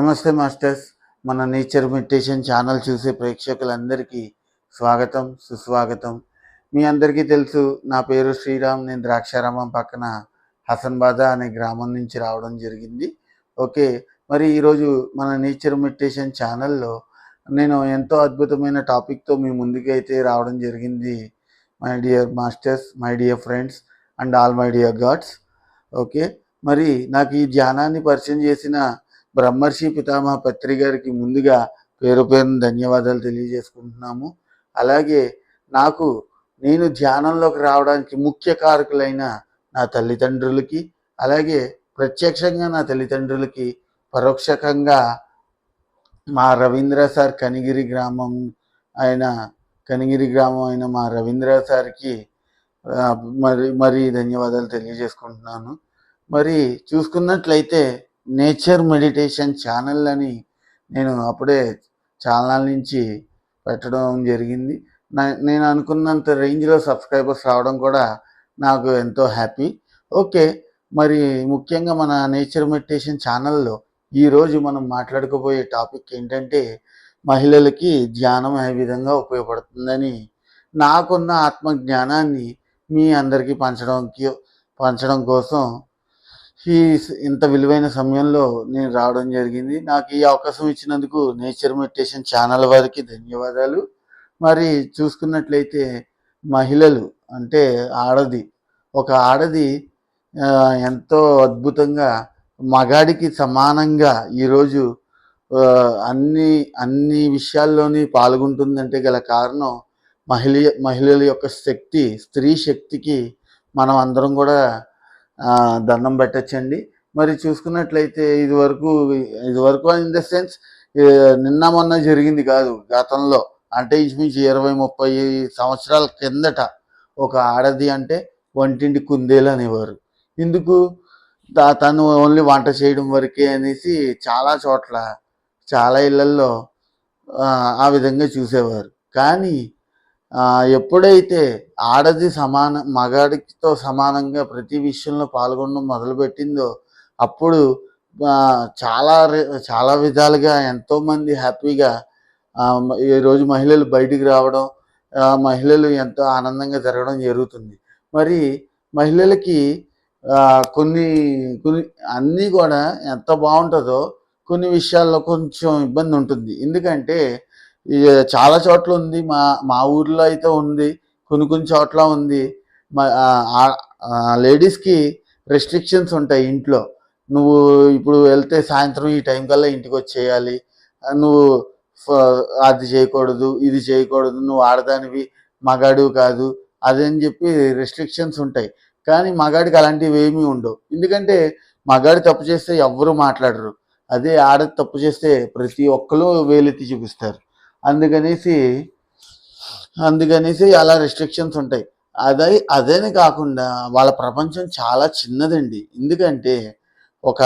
నమస్తే మాస్టర్స్. మన nature meditation channel చూసే ప్రేక్షకులందరికీ స్వాగతం సుస్వాగతం. మీ అందరికీ తెలుసు నా పేరు శ్రీరామ్ నేను ద్రాక్షారామం పక్కన హసన్బాద అనే గ్రామం నుంచి రావడం జరిగింది. ఓకే మరి ఈరోజు మన నేచర్ మెడిటేషన్ ఛానల్లో నేను ఎంతో అద్భుతమైన టాపిక్తో మీ ముందుకైతే రావడం జరిగింది my dear masters my dear friends and all my dear gods. Okay మరి నాకు ఈ ధ్యానాన్ని పరిచయం చేసిన బ్రహ్మర్షి పితామహ పత్రి గారికి ముందుగా పేరు పేరున ధన్యవాదాలు తెలియజేసుకుంటున్నాము. అలాగే నాకు నేను ధ్యానంలోకి రావడానికి ముఖ్య కారకులైన నా తల్లిదండ్రులకి అలాగే ప్రత్యక్షంగా నా తల్లిదండ్రులకి పరోక్షకంగా మా రవీంద్ర సార్ కనిగిరి గ్రామం అయిన కనిగిరి గ్రామం అయిన మా రవీంద్ర సార్కి మరి మరి ధన్యవాదాలు తెలియజేసుకుంటున్నాను. మరి చూసుకున్నట్లయితే నేచర్ మెడిటేషన్ ఛానల్ అని నేను అప్పుడే ఛానల్ నుంచి పెట్టడం జరిగింది. నా- నేను అనుకున్నంత రేంజ్లో సబ్స్క్రైబర్స్ రావడం కూడా నాకు ఎంతో హ్యాపీ. ఓకే మరి ముఖ్యంగా మన నేచర్ మెడిటేషన్ ఛానల్లో ఈరోజు మనం మాట్లాడుకోబోయే టాపిక్ ఏంటంటే మహిళలకి ధ్యానం ఏ విధంగా ఉపయోగపడుతుందని నాకున్న ఆత్మ జ్ఞానాన్ని మీ అందరికీ పంచడానికి పంచడం కోసం ఈ ఇంత విలువైన సమయంలో నేను రావడం జరిగింది. నాకు ఈ అవకాశం ఇచ్చినందుకు నేచర్ మెడిటేషన్ ఛానల్ వారికి ధన్యవాదాలు. మరి చూసుకున్నట్లయితే మహిళలు అంటే ఆడది ఒక ఆడది ఎంతో అద్భుతంగా మగాడికి సమానంగా ఈరోజు అన్ని అన్ని విషయాల్లోని పాల్గొంటుందంటే గల కారణం మహిళ మహిళల యొక్క శక్తి స్త్రీ శక్తికి మనం అందరం కూడా దండం పెట్టచ్చండి. మరి చూసుకున్నట్లయితే ఇది వరకు ఇది వరకు ఇన్ ద సెన్స్ నిన్న మొన్న జరిగింది కాదు గతంలో. అంటే ఇంచుమించు ఇరవై ముప్పై సంవత్సరాల కిందట ఒక ఆడది అంటే వంటింటి కుందేలు అనేవారు. ఎందుకు తను ఓన్లీ వంట చేయడం వరకే అనేసి చాలా చోట్ల చాలా ఇళ్ళల్లో ఆ, విధంగా చూసేవారు. కానీ ఎప్పుడైతే ఆడది సమాన మగాడితో సమానంగా ప్రతి విషయంలో పాల్గొనడం మొదలుపెట్టిందో అప్పుడు చాలా చాలా విధాలుగా ఎంతోమంది హ్యాపీగా ఈరోజు మహిళలు బయటికి రావడం మహిళలు ఎంతో ఆనందంగా జరగడం జరుగుతుంది. మరి మహిళలకి కొన్ని కొన్ని అన్నీ కూడా ఎంత బాగుంటుందో కొన్ని విషయాల్లో కొంచెం ఇబ్బంది ఉంటుంది. ఎందుకంటే చాలా చోట్ల ఉంది. మా మా ఊర్లో అయితే ఉంది. కొన్ని కొన్ని చోట్ల ఉంది. లేడీస్కి రెస్ట్రిక్షన్స్ ఉంటాయి ఇంట్లో. నువ్వు ఇప్పుడు వెళ్తే సాయంత్రం ఈ టైం కల్లా ఇంటికి వచ్చేయాలి. నువ్వు అది చేయకూడదు ఇది చేయకూడదు నువ్వు ఆడదానివి మగాడు కాదు అదని చెప్పి రెస్ట్రిక్షన్స్ ఉంటాయి. కానీ మగాడికి అలాంటివి ఏమీ ఉండవు. ఎందుకంటే మగాడు తప్పు చేస్తే ఎవ్వరూ మాట్లాడరు. అదే ఆడ తప్పు చేస్తే ప్రతి ఒక్కరు వేలెత్తి చూపిస్తారు. అందుకనేసి అందుకనేసి అలా రెస్ట్రిక్షన్స్ ఉంటాయి. అదే అదేనే కాకుండా వాళ్ళ ప్రపంచం చాలా చిన్నదండి. ఎందుకంటే ఒక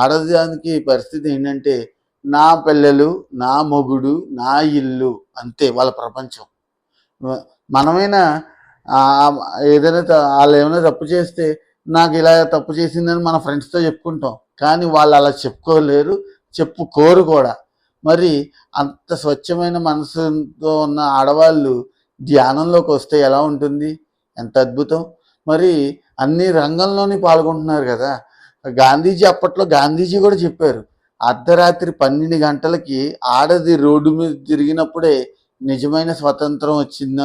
ఆడదానికి పరిస్థితి ఏంటంటే నా పిల్లలు నా మొగుడు నా ఇల్లు అంతే వాళ్ళ ప్రపంచం. మనమైనా ఏదైనా వాళ్ళు ఏమైనా తప్పు చేస్తే నాకు ఇలా తప్పు చేసిందని మన ఫ్రెండ్స్తో చెప్పుకుంటాం. కానీ వాళ్ళు అలా చెప్పుకోలేరు చెప్పుకోరు కూడా. మరి అంత స్వచ్ఛమైన మనసుతో ఉన్న ఆడవాళ్ళు ధ్యానంలోకి వస్తే ఎలా ఉంటుంది? ఎంత అద్భుతం. మరి అన్ని రంగంలోని పాల్గొంటున్నారు కదా. గాంధీజీ అప్పట్లో గాంధీజీ కూడా చెప్పారు అర్ధరాత్రి పన్నెండు గంటలకి ఆడది రోడ్డు మీద తిరిగినప్పుడే నిజమైన స్వతంత్రం వచ్చిన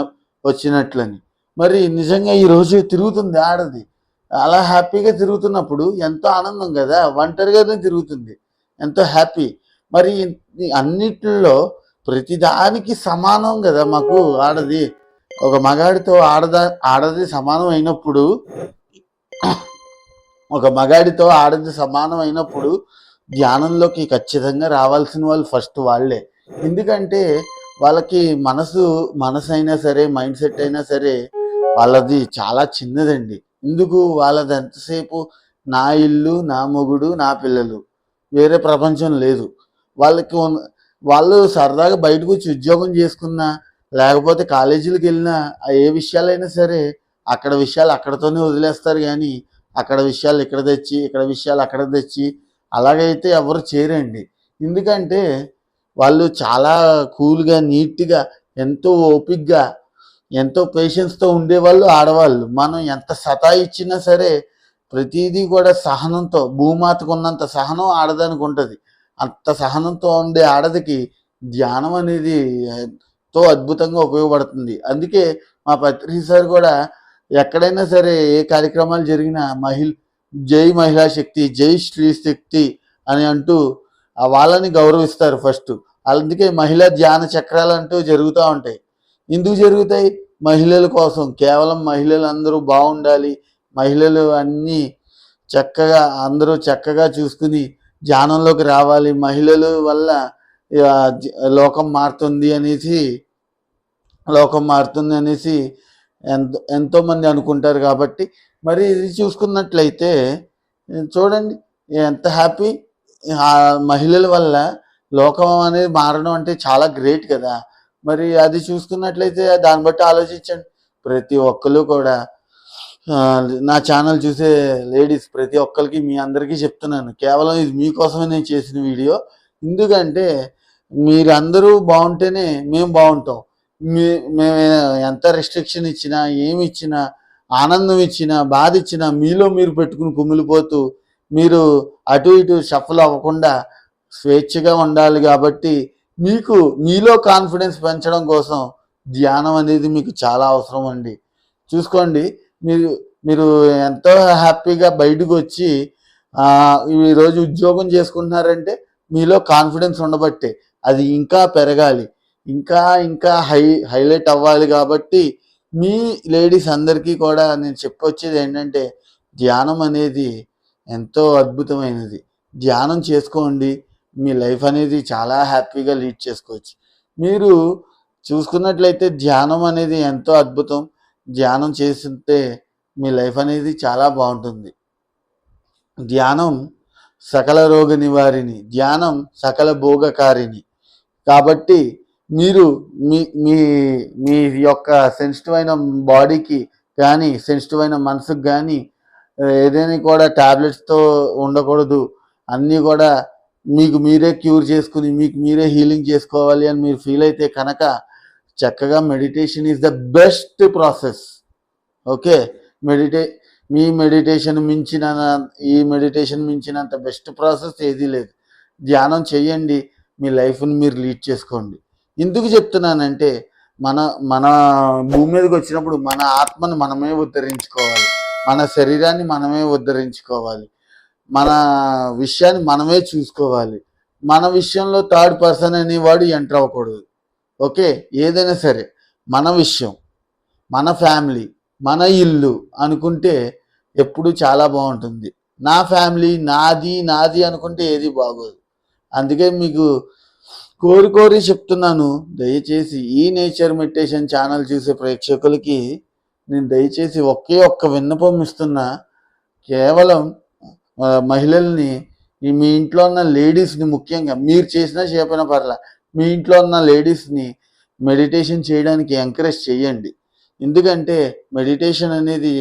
వచ్చినట్లని. మరి నిజంగా ఈరోజు తిరుగుతుంది ఆడది. అలా హ్యాపీగా తిరుగుతున్నప్పుడు ఎంతో ఆనందం కదా ఒంటరిగానే తిరుగుతుంది. ఎంతో హ్యాపీ. మరి అన్నిట్లో అన్నిటిలో ప్రతిదానికి సమానం కదా మాకు ఆడది. ఒక మగాడితో ఆడదా ఆడది సమానం అయినప్పుడు ఒక మగాడితో ఆడది సమానం అయినప్పుడు ధ్యానంలోకి ఖచ్చితంగా రావాల్సిన వాళ్ళు ఫస్ట్ వాళ్ళే. ఎందుకంటే వాళ్ళకి మనసు మనసు అయినా సరే మైండ్ సెట్ అయినా సరే వాళ్ళది చాలా చిన్నదండి. ఎందుకు? వాళ్ళది ఎంతసేపు? నా ఇల్లు నా మొగుడు నా పిల్లలు. వేరే ప్రపంచం లేదు. వాళ్ళకి వాళ్ళు సరదాగా బయటకు వచ్చి ఉద్యోగం చేసుకున్నా లేకపోతే కాలేజీలకు వెళ్ళినా ఏ విషయాలైనా సరే అక్కడ విషయాలు అక్కడతోనే వదిలేస్తారు కానీ అక్కడ విషయాలు ఇక్కడ తెచ్చి ఇక్కడ విషయాలు అక్కడ తెచ్చి అలాగైతే ఎవరు చేరండి ఎందుకంటే వాళ్ళు చాలా కూల్గా నీట్గా ఎంతో ఓపిక్గా ఎంతో పేషెన్స్తో ఉండేవాళ్ళు ఆడవాళ్ళు. మనం ఎంత సతాయిచ్చినా సరే ప్రతిదీ కూడా సహనంతో భూమాతకు ఉన్నంత సహనం ఆడదానికి ఉంటుంది. అంత సహనంతో ఉండే ఆడదికి ధ్యానం అనేది ఎంతో అద్భుతంగా ఉపయోగపడుతుంది. అందుకే మా పత్రిక సార్ కూడా ఎక్కడైనా సరే ఏ కార్యక్రమాలు జరిగినా మహిళ జై మహిళా శక్తి జై స్త్రీ శక్తి అని అంటూ వాళ్ళని గౌరవిస్తారు ఫస్ట్. అందుకే మహిళా ధ్యాన చక్రాలు అంటూ జరుగుతూ ఉంటాయి. ఎందుకు జరుగుతాయి? మహిళల కోసం. కేవలం మహిళలు అందరూ బాగుండాలి. మహిళలు అన్నీ చక్కగా అందరూ చక్కగా చూసుకుని ధ్యానంలోకి రావాలి. మహిళల వల్ల లోకం మారుతుంది అనేసి లోకం మారుతుంది అనేసి ఎంతో ఎంతోమంది అనుకుంటారు కాబట్టి మరి ఇది చూసుకున్నట్లయితే చూడండి ఎంత హ్యాపీ ఆ మహిళల వల్ల లోకం అనేది మారడం అంటే చాలా గ్రేట్ కదా. మరి అది చూసుకున్నట్లయితే దాన్ని బట్టి ఆలోచించండి. ప్రతి ఒక్కరు కూడా నా ఛానల్ చూసే లేడీస్ ప్రతి ఒక్కరికి మీ అందరికీ చెప్తున్నాను. కేవలం ఇది మీకోసమే నేను చేసిన వీడియో. ఎందుకంటే మీరు అందరూ బాగుంటేనే మేము బాగుంటాం. మీ మేము ఎంత రెస్ట్రిక్షన్ ఇచ్చినా ఏమి ఇచ్చినా ఆనందం ఇచ్చినా బాధ ఇచ్చినా మీలో మీరు పెట్టుకుని కుమిలిపోతూ మీరు అటు ఇటు షఫల్ అవ్వకుండా స్వేచ్ఛగా ఉండాలి కాబట్టి మీకు మీలో కాన్ఫిడెన్స్ పెంచడం కోసం ధ్యానం అనేది మీకు చాలా అవసరం అండి. చూసుకోండి మీరు మీరు ఎంతో హ్యాపీగా బయటకు వచ్చి ఈరోజు ఉద్యోగం చేసుకుంటున్నారంటే మీలో కాన్ఫిడెన్స్ ఉండబట్టే అది ఇంకా పెరగాలి. ఇంకా ఇంకా హై హైలైట్ అవ్వాలి కాబట్టి మీ లేడీస్ అందరికీ కూడా నేను చెప్పొచ్చేది ఏంటంటే ధ్యానం అనేది ఎంతో అద్భుతమైనది. ధ్యానం చేసుకోండి. మీ లైఫ్ అనేది చాలా హ్యాపీగా లీడ్ చేసుకోవచ్చు. మీరు చూసుకున్నట్లయితే ధ్యానం అనేది ఎంతో అద్భుతం. ధ్యానం చేస్తుంటే మీ లైఫ్ అనేది చాలా బాగుంటుంది. ధ్యానం సకల రోగ నివారిణి ధ్యానం సకల భోగకారిణి. కాబట్టి మీరు మీ మీ మీ యొక్క సెన్సిటివ్ అయిన బాడీకి కానీ సెన్సిటివ్ అయిన మనసుకు కానీ ఏదైనా కూడా ట్యాబ్లెట్స్తో ఉండకూడదు. అన్నీ కూడా మీకు మీరే క్యూర్ చేసుకుని మీకు మీరే హీలింగ్ చేసుకోవాలి అని మీరు ఫీల్ అయితే కనుక చక్కగా meditation is the best process okay మెడిటే మీ మెడిటేషన్ మించిన ఈ మెడిటేషన్ మించినంత బెస్ట్ ప్రాసెస్ ఏదీ లేదు. ధ్యానం చేయండి. మీ లైఫ్ని మీరు లీడ్ చేసుకోండి. ఎందుకు చెప్తున్నానంటే మన మన భూమి మీదకి వచ్చినప్పుడు మన ఆత్మను మనమే ఉద్ధరించుకోవాలి. మన శరీరాన్ని మనమే ఉద్ధరించుకోవాలి. మన విషయాన్ని మనమే చూసుకోవాలి. మన విషయంలో థర్డ్ పర్సన్ అనేవాడు ఎంటర్ అవ్వకూడదు ఓకే ఏదైనా సరే మన విషయం మన ఫ్యామిలీ మన ఇల్లు అనుకుంటే ఎప్పుడు చాలా బాగుంటుంది. నా ఫ్యామిలీ నాది నాది అనుకుంటే ఏది బాగోదు. అందుకే మీకు కోరి కోరి చెప్తున్నాను దయచేసి ఈ నేచర్ మెడిటేషన్ ఛానల్ చూసే ప్రేక్షకులకి నేను దయచేసి ఒకే ఒక్క విన్నపం ఇస్తున్నా. కేవలం మహిళల్ని మీ ఇంట్లో ఉన్న లేడీస్ని ముఖ్యంగా మీరు చేసినా చేపన పర్లా మీ ఇంట్లో ఉన్న లేడీస్ని మెడిటేషన్ చేయడానికి ఎంకరేజ్ చేయండి ఎందుకంటే మెడిటేషన్ అనేది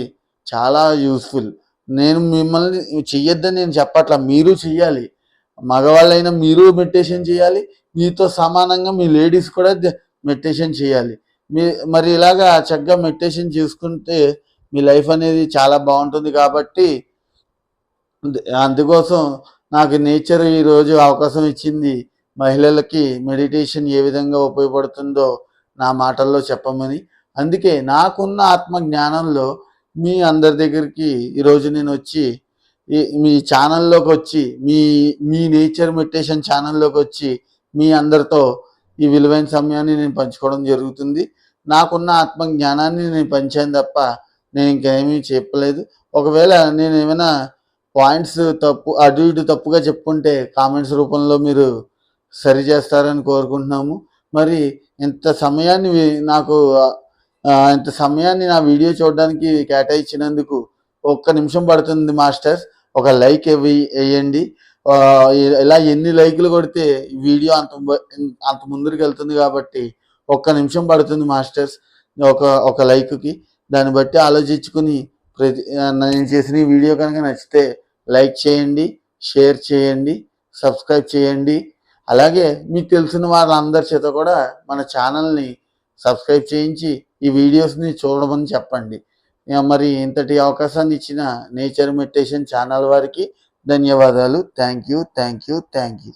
చాలా యూస్ఫుల్ నేను మిమ్మల్ని చెయ్యొద్దని నేను చెప్పట్లా. మీరు చెయ్యాలి. మగవాళ్ళైనా మీరు మెడిటేషన్ చేయాలి. మీతో సమానంగా మీ లేడీస్ కూడా మెడిటేషన్ చేయాలి. మీ మరి ఇలాగా చక్కగా మెడిటేషన్ చేసుకుంటే మీ లైఫ్ అనేది చాలా బాగుంటుంది కాబట్టి అందుకోసం నాకు నేచర్ ఈరోజు అవకాశం ఇచ్చింది. మహిళలకి మెడిటేషన్ ఏ విధంగా ఉపయోగపడుతుందో నా మాటల్లో చెప్పమని. అందుకే నాకున్న ఆత్మ జ్ఞానంలో మీ అందరి దగ్గరికి ఈరోజు నేను వచ్చి మీ ఛానల్లోకి వచ్చి మీ మీ నేచర్ మెడిటేషన్ ఛానల్లోకి వచ్చి మీ అందరితో ఈ విలువైన సమయాన్ని నేను పంచుకోవడం జరుగుతుంది. నాకున్న ఆత్మ జ్ఞానాన్ని నేను పంచాను తప్ప నేను ఇంకేమీ చెప్పలేదు. ఒకవేళ నేను ఏమైనా పాయింట్స్ తప్పు అటు ఇటు తప్పుగా చెప్పుకుంటే కామెంట్స్ రూపంలో మీరు సరి చేస్తారని కోరుకుంటున్నాము. మరి ఇంత సమయాన్ని నాకు ఇంత సమయాన్ని నా వీడియో చూడడానికి కేటాయించినందుకు ఒక్క నిమిషం పడుతుంది మాస్టర్స్. ఒక లైక్ వేయండి. ఇలా ఎన్ని లైకులు కొడితే వీడియో అంత అంత ముందుకు వెళ్తుంది కాబట్టి ఒక్క నిమిషం పడుతుంది మాస్టర్స్. ఒక ఒక లైక్కి. దాన్ని బట్టి ఆలోచించుకుని ప్రతి నేను చేసిన వీడియో కనుక నచ్చితే లైక్ చేయండి షేర్ చేయండి సబ్స్క్రైబ్ చేయండి. అలాగే మీకు తెలిసిన వాళ్ళందరి చేత కూడా మన ఛానల్ని సబ్స్క్రైబ్ చేయించి ఈ వీడియోస్ని చూడమని చెప్పండి. మరి ఇంతటి అవకాశాన్ని ఇచ్చిన నేచర్ మెడిటేషన్ ఛానల్ వారికి ధన్యవాదాలు. Thank you thank you thank you.